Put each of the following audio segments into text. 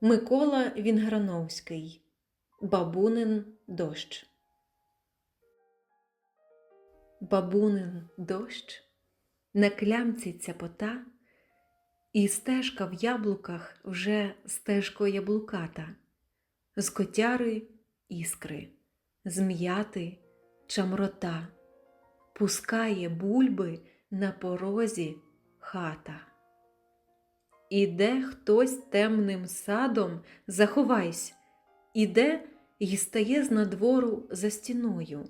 Микола Вінграновський. Бабунин дощ. Бабунин дощ, на клямці цяпота, і стежка в яблуках вже стежко яблуката, з котяри іскри, з м'яти чамрота, пускає бульби на порозі хата. Іде хтось темним садом, заховайсь, іде й стає з надвору за стіною,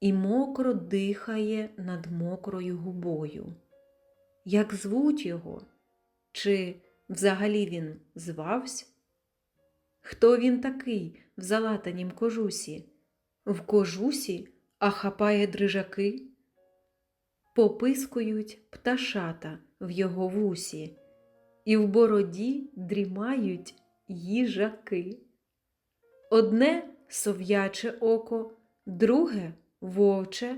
і мокро дихає над мокрою губою. Як звуть його? Чи взагалі він звавсь? Хто він такий в залатанім кожусі? В кожусі, а хапає дрижаки? Попискують пташата в його вусі і в бороді дрімають їжаки. Одне сов'яче око, друге вовче,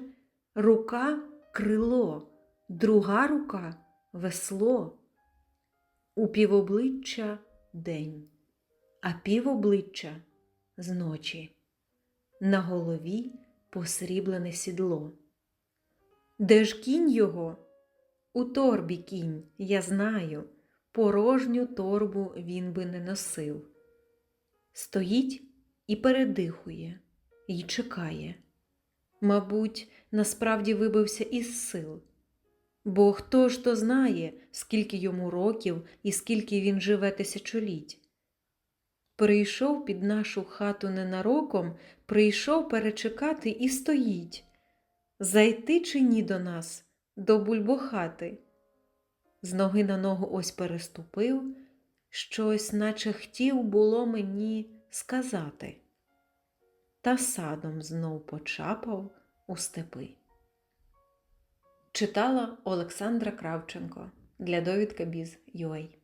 рука крило, друга рука весло. У півобличчя день, а півобличчя зночі. На голові посріблене сідло. Де ж кінь його? У торбі кінь, я знаю порожню торбу він би не носив. Стоїть і передихує, і чекає. Мабуть, насправді вибився із сил. Бо хто ж то знає, скільки йому років і скільки він живе тисячоліть. Прийшов під нашу хату ненароком, прийшов перечекати і стоїть. Зайти чи ні до нас, до бульбохати з ноги на ногу ось переступив, щось, наче хотів було мені сказати, та садом знов почапав у степи. Читала Олександра Кравченко для довідка біз Біз.UA